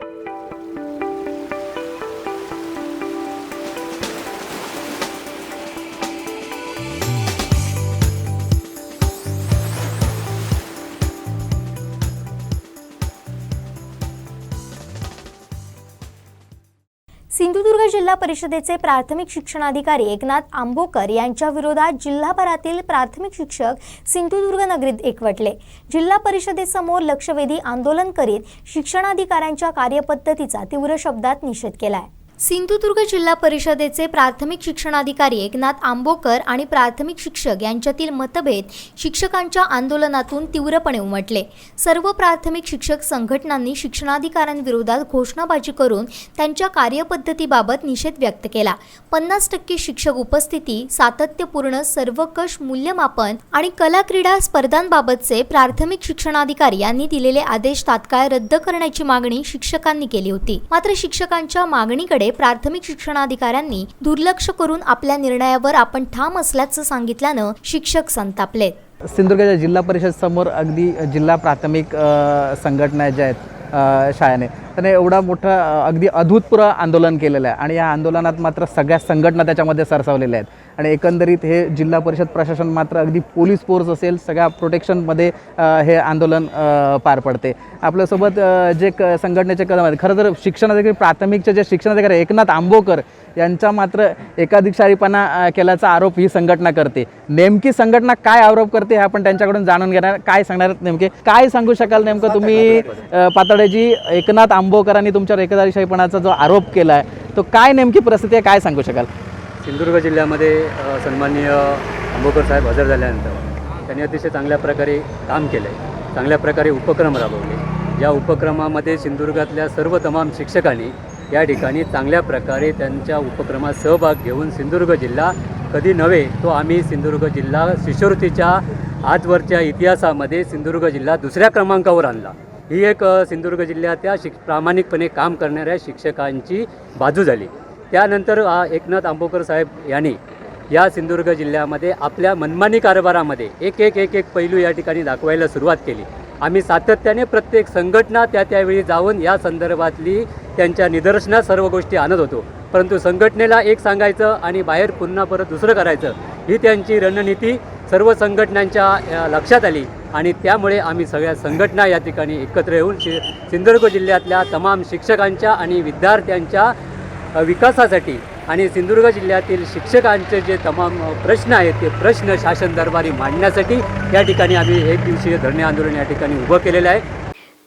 Thank you. Sindhudurg जिल्हा परिषदेचे प्राथमिक शिक्षणाधिकारी एकनाथ आंबोकर यांच्या विरोधात जिल्हाभरातील प्राथमिक शिक्षक सिंधुदुर्ग नगरीत एकवटले. जिल्हा परिषदेसमोर लक्षवेधी आंदोलन करीत शिक्षणाधिकाऱ्यांच्या कार्यपद्धतीचा तीव्र शब्दात निषेध केलाय. सिंधुदुर्ग जिल्हा परिषदेचे प्राथमिक शिक्षणाधिकारी एकनाथ आंबोकर आणि प्राथमिक शिक्षक यांच्यातील मतभेद शिक्षकांच्या आंदोलनातून तीव्रपणे उमटले. सर्व प्राथमिक शिक्षक संघटनांनी शिक्षणाधिकाऱ्यांविरोधात घोषणाबाजी करून त्यांच्या कार्यपद्धतीबाबत निषेध व्यक्त केला. पन्नास टक्के शिक्षक उपस्थिती सातत्यपूर्ण सर्वकष मूल्यमापन आणि कला क्रीडा स्पर्धांबाबतचे प्राथमिक शिक्षणाधिकारी यांनी दिलेले आदेश तात्काळ रद्द करण्याची मागणी शिक्षकांनी केली होती. मात्र शिक्षकांच्या मागणीकडे प्राथमिक शिक्षणाधिकाऱ्यांनी दुर्लक्ष करून आपल्या निर्णयावर आपण ठाम असल्याचं सांगितल्यानं शिक्षक संतापलेत. सिंधुदुर्गच्या जिल्हा परिषद समोर अगदी जिल्हा प्राथमिक संघटना ज्या आहेत शाळेने त्याने एवढा मोठा अगदी अभूतपूर्व आंदोलन केलेलं आहे. आणि या आंदोलनात मात्र सगळ्या संघटना त्याच्यामध्ये सरसावलेल्या आहेत. आणि एकंदरीत हे जिल्हा परिषद प्रशासन मात्र अगदी पोलीस फोर्स असेल सगळ्या प्रोटेक्शनमध्ये हे आंदोलन पार पडते. आपल्यासोबत जे क संघटनेचे कदम आहेत खरं तर शिक्षणाधिकारी प्राथमिकचे जे शिक्षणाधिकारी एकनाथ आंबोकर यांचा मात्र एकाधिकशाहीपणा केल्याचा आरोप ही संघटना करते. नेमकी संघटना काय आरोप करते हे आपण त्यांच्याकडून जाणून घेणार. काय सांगणार नेमके? काय सांगू शकाल नेमकं तुम्ही पातळेजी? एकनाथ आंबोकरांनी तुमच्यावर एकाधिकशाहीपणाचा जो आरोप केला आहे तो काय नेमकी परिस्थिती आहे? काय सांगू शकाल? सिंधुदुर्ग जिल्ह्यामध्ये सन्माननीय आंबोकर साहेब हजर झाल्यानंतर त्यांनी अतिशय चांगल्या प्रकारे काम केलं आहे चांगल्या प्रकारे उपक्रम राबवले. या उपक्रमामध्ये सिंधुदुर्गातल्या सर्व तमाम शिक्षकांनी या ठिकाणी चांगल्या प्रकारे त्यांच्या उपक्रमात सहभाग घेऊन सिंधुदुर्ग जिल्हा कधी नव्हे तो आम्ही सिंधुदुर्ग जिल्हा शिष्यवृत्तीच्या आजवरच्या इतिहासामध्ये सिंधुदुर्ग जिल्हा दुसऱ्या क्रमांकावर आणला. ही एक सिंधुदुर्ग जिल्ह्यात त्या शिक प्रामाणिकपणे काम करणाऱ्या शिक्षकांची बाजू झाली. त्यानंतर एकनाथ आंबोकर साहेब यांनी या सिंधुदुर्ग जिल्ह्यामध्ये आपल्या मनमानी कारभारामध्ये एक एक एक एक पैलू या ठिकाणी दाखवायला सुरुवात केली. आम्ही सातत्याने प्रत्येक संघटना त्या त्यावेळी जाऊन या संदर्भातली त्यांच्या निदर्शनात सर्व गोष्टी आणत होतो. परंतु संघटनेला एक सांगायचं आणि बाहेर पुन्हा परत दुसरं करायचं ही त्यांची रणनीती सर्व संघटनांच्या लक्षात आली आणि त्यामुळे आम्ही सगळ्या संघटना या ठिकाणी एकत्र येऊन शि सिंधुदुर्ग जिल्ह्यातल्या तमाम शिक्षकांच्या आणि विद्यार्थ्यांच्या विकासासाठी आणि सिंधुदुर्ग जिल्ह्यातील शिक्षकांचे जे तमाम प्रश्न आहेत ते प्रश्न शासन दरबारी मांडण्यासाठी या ठिकाणी आम्ही एक दिवसीय धरणे आंदोलन या ठिकाणी उभं केलेलं आहे.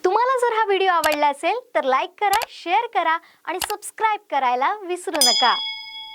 तुम्हाला जर हा व्हिडिओ आवडला असेल तर लाईक करा शेअर करा आणि सबस्क्राईब करायला विसरू नका.